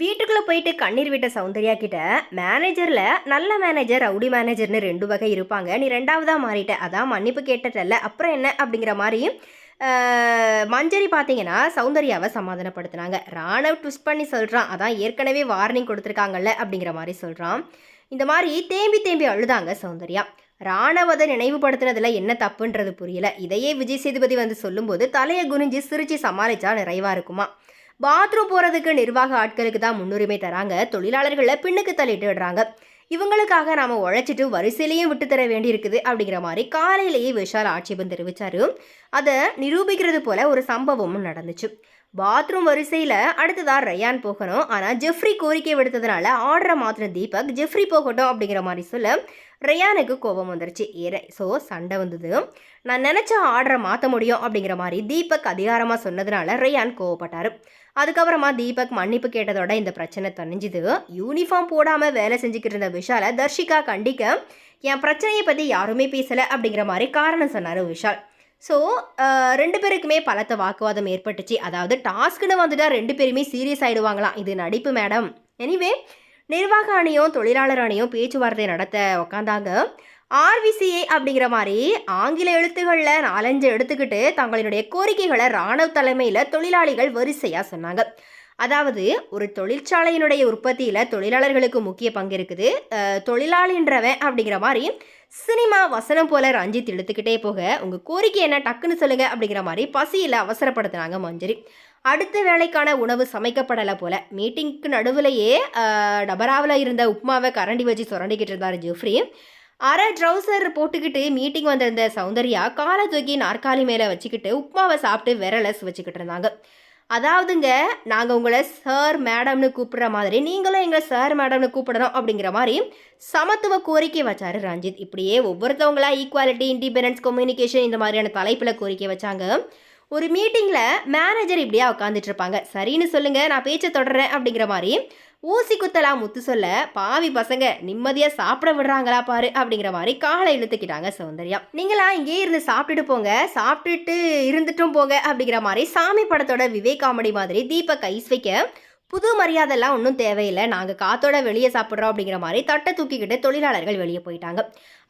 வீட்டுக்குள்ளே போயிட்டு கண்ணீர் விட்ட சௌந்தர்யா கிட்ட மேனேஜரில் நல்ல மேனேஜர் ரவுடி மேனேஜர்னு ரெண்டு வகை இருப்பாங்க. நீ ரெண்டாவதாக மாறிட்ட. அதான் மன்னிப்பு கேட்டதில்ல. அப்புறம் என்ன? அப்படிங்கிற மாதிரி மஞ்சரி பார்த்தீங்கன்னா சௌந்தர்யாவை சமாதானப்படுத்தினாங்க. ராணவ் ட்விஸ்ட் பண்ணி சொல்கிறான் அதான் ஏற்கனவே வார்னிங் கொடுத்துருக்காங்கல்ல அப்படிங்கிற மாதிரி சொல்கிறான் இந்த மாதிரி தேம்பி தேம்பி அழுதாங்க சௌந்தர்யா. ராணவதை அதை என்ன தப்புன்றது புரியல. இதையே விஜய் சேதுபதி வந்து சொல்லும்போது தலையை குனிஞ்சு சிரிச்சு சமாளிச்சா நிறைவாக இருக்குமா? பாத்ரூம் போகிறதுக்கு நிர்வாக ஆட்களுக்கு தான் முன்னுரிமை தராங்க. தொழிலாளர்களை பின்னுக்கு தள்ளிட்டு விடுறாங்க. இவங்களுக்காக நாம உழைச்சிட்டு வரிசையிலையும் விட்டு தர வேண்டியிருக்குது அப்படிங்கிற மாதிரி காலையிலேயே விஷால் ஆட்சேபம் தெரிவிச்சாரு. அதை நிரூபிக்கிறது போல ஒரு சம்பவமும் நடந்துச்சு. பாத்ரூம் வரிசையில் அடுத்ததா ரயான் போகணும். ஆனால் ஜெஃப்ரி கோரிக்கை விடுத்ததுனால ஆர்டரை மாற்றின தீபக் ஜெஃப்ரி போகட்டும் அப்படிங்கிற மாதிரி சொல்ல ரயானுக்கு கோபம் வந்துருச்சு. ஏற ஸோ சண்டை வந்தது. நான் நினச்ச ஆர்டரை மாற்ற முடியும் அப்படிங்கிற மாதிரி தீபக் அதிகாரமாக சொன்னதுனால ரயான் கோவப்பட்டார். அதுக்கப்புறமா தீபக் மன்னிப்பு கேட்டதோட இந்த பிரச்சனை தணிஞ்சுது. யூனிஃபார்ம் போடாமல் வேலை செஞ்சுக்கிட்டு இருந்த விஷாலை தர்ஷிகா கண்டிக்க என் பிரச்சனையை பற்றி யாருமே பேசலை அப்படிங்கிற மாதிரி காரணம் சொன்னார் விஷால். ஸோ ரெண்டு பேருக்குமே பலத்த வாக்குவாதம் ஏற்பட்டுச்சு. அதாவது டாஸ்க்குன்னு வந்துட்டால் ரெண்டு பேருமே சீரியஸ் ஆகிடுவாங்களாம் இது நடிப்பு மேடம். எனிவே நிர்வாக அணியும் தொழிலாளர் அணியும் பேச்சுவார்த்தை நடத்த உக்காந்தாங்க. ஆர்விசிஏ அப்படிங்கிற மாதிரி ஆங்கில எழுத்துக்களில் நாலஞ்சு எடுத்துக்கிட்டு தங்களுடைய கோரிக்கைகளை ராணுவ தலைமையில் தொழிலாளிகள் வரிசையாக சொன்னாங்க. அதாவது ஒரு தொழிற்சாலையினுடைய உற்பத்தியில் தொழிலாளர்களுக்கு முக்கிய பங்கு இருக்குது. தொழிலாளின்றவன் அப்படிங்கிற மாதிரி சினிமா வசனம் போல ரஞ்சித் இழுத்துக்கிட்டே போக உங்கள் கோரிக்கை என்ன? டக்குன்னு சொல்லுங்கள் அப்படிங்கிற மாதிரி பசியில் அவசரப்படுத்துனாங்க மஞ்சரி. அடுத்த வேலைக்கான உணவு சமைக்கப்படலை போல மீட்டிங்க்கு நடுவுலையே டபராவில் இருந்த உப்மாவை கரண்டி வச்சு சுரண்டிக்கிட்டு இருந்தார் ஜெஃப்ரி. அரை ட்ரௌசர் போட்டுக்கிட்டு மீட்டிங் வந்திருந்த சௌந்தர்யா காலை தூக்கி நாற்காலி மேலே வச்சுக்கிட்டு உப்மாவை சாப்பிட்டு விரலஸ் வச்சுக்கிட்டு இருந்தாங்க. அதாவதுங்க நாங்கள் உங்களை சார் மேடம்னு கூப்பிடுற மாதிரி நீங்களும் எங்களை சார் மேடம்னு கூப்பிடணும் அப்படிங்கிற மாதிரி சமத்துவ கோரிக்கை வச்சாரு ரஞ்சித். இப்படியே ஒவ்வொருத்தவங்களா ஈக்குவாலிட்டி இண்டிபெண்டன்ஸ் கம்யூனிகேஷன் இந்த மாதிரியான தலைப்பில் கோரிக்கை வச்சாங்க. ஒரு மீட்டிங்கில் மேனேஜர் இப்படியா உட்காந்துட்டு இருப்பாங்க சரின்னு சொல்லுங்க நான் பேச்சை தொடர்றேன் அப்படிங்கிற மாதிரி ஊசி குத்தலா முத்து சொல்ல பாவி பசங்க நிம்மதியாக சாப்பிட விடுறாங்களா பாரு அப்படிங்கிற மாதிரி காலை இழுத்துக்கிட்டாங்க சௌந்தர்யா. நீங்களா இங்கேயே இருந்து சாப்பிட்டுட்டு போங்க சாப்பிட்டுட்டு இருந்துட்டும் போங்க அப்படிங்கிற மாதிரி சாமி படத்தோட விவேக் காமெடி மாதிரி தீபக் ஐஸ் வைக்க புது மரியாதைலாம் ஒன்றும் தேவையில்லை. நாங்கள் காத்தோட வெளியே சாப்பிட்றோம் அப்படிங்கிற மாதிரி தட்டை தூக்கிக்கிட்டு தொழிலாளர்கள் வெளியே போயிட்டாங்க.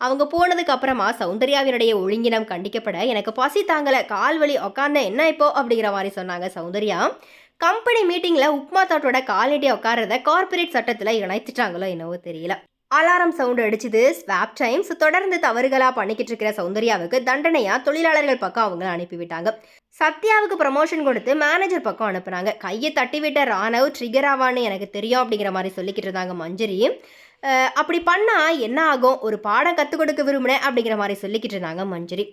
அவங்க போனதுக்கு அப்புறமா சௌந்தர்யாவினுடைய ஒழுங்கினம் கண்டிக்கப்பட எனக்கு பசி தாங்கலை கால் வலி உக்காந்த என்ன இப்போ அப்படிங்கிற மாதிரி சொன்னாங்க சௌந்தர்யா. கம்பெனி மீட்டிங்கில் உப்மா தாட்டோட காலடி உட்காரத கார்ப்பரேட் சட்டத்தில் இணைத்துட்டாங்களோ என்னவோ தெரியல. அலாரம் சவுண்ட் அடிச்சுது ஸ்வாப் டைம்ஸ் தொடர்ந்து தவறுகளா பண்ணிக்கிட்டு இருக்கிற சௌந்தர்யாவுக்கு தண்டனையா தொழிலாளர்கள் பக்கம் அவங்கள அனுப்பிவிட்டாங்க. சத்யாவுக்கு ப்ரமோஷன் கொடுத்து மேனேஜர் பக்கம் அனுப்புனாங்க. கையை தட்டி விட்ட ராணவ் ட்ரிகர் ஆவான்னு எனக்கு தெரியும் அப்படிங்கிற மாதிரி சொல்லிக்கிட்டு இருந்தாங்க மஞ்சரி. அப்படி பண்ணால் என்ன ஆகும்? ஒரு பாடம் கற்றுக் கொடுக்க விரும்பினேன் அப்படிங்கிற மாதிரி சொல்லிக்கிட்டு இருந்தாங்க மஞ்சரி.